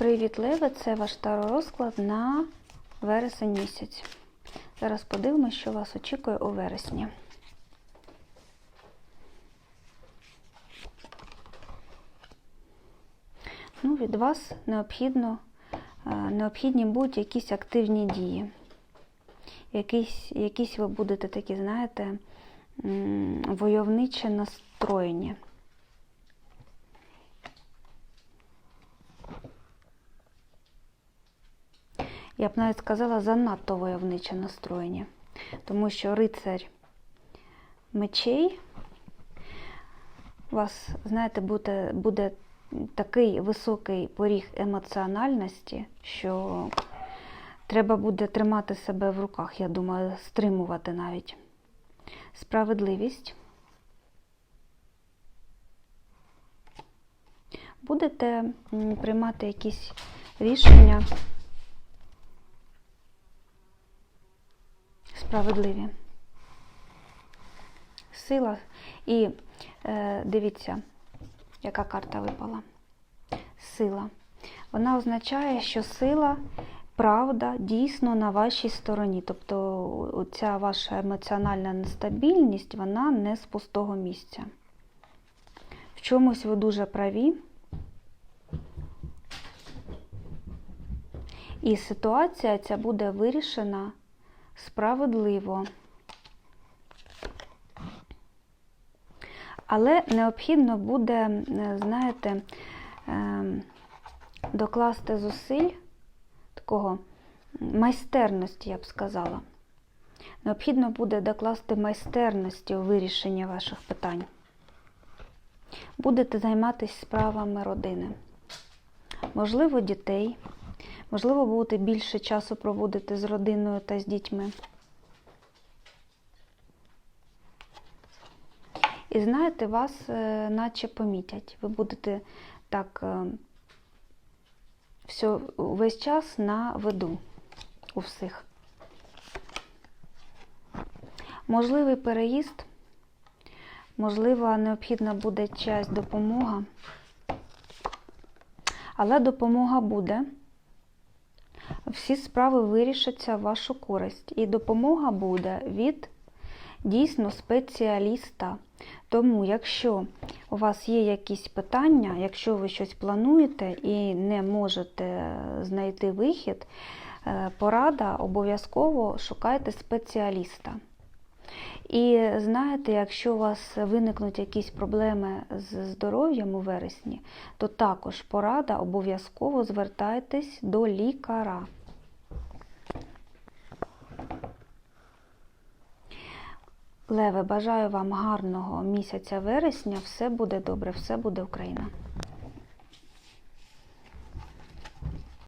Привіт, Леви! Це ваш розклад на вересень місяць. Зараз подивимось, що вас очікує у вересні. Ну, від вас необхідно, е, необхідні будуть якісь активні дії. Якісь, якісь ви будете такі, знаєте, войовниче настроєні. Я б навіть сказала, занадто войовниче настроєння. Тому що рицарь мечей у вас, знаєте, буде, буде такий високий поріг емоціональності, що треба буде тримати себе в руках, я думаю, стримувати навіть. Справедливість. Будете приймати якісь рішення справедливі. Сила. І е, дивіться, яка карта випала. Сила. Вона означає, що сила, правда дійсно на вашій стороні. Тобто ця ваша емоціональна нестабільність, вона не з пустого місця. В чомусь ви дуже праві. І ситуація ця буде вирішена справедливо. Але необхідно буде, знаєте, ем, докласти зусиль такого майстерності, я б сказала. Необхідно буде докласти майстерності у вирішенні ваших питань. Будете займатися справами родини. Можливо, дітей. Можливо, будете більше часу проводити з родиною та з дітьми. І знаєте, вас е, наче помітять. Ви будете так е, все, весь час на виду у всіх. Можливий переїзд, можливо, необхідна буде чиясь допомога, але допомога буде. Всі справи вирішаться в вашу користь. І допомога буде від дійсно спеціаліста. Тому, якщо у вас є якісь питання, якщо ви щось плануєте і не можете знайти вихід, е, порада обов'язково шукайте спеціаліста. І знаєте, якщо у вас виникнуть якісь проблеми з здоров'ям у вересні, то також порада обов'язково звертайтесь до лікаря. Леве, бажаю вам гарного місяця вересня. Все буде добре, все буде Україна.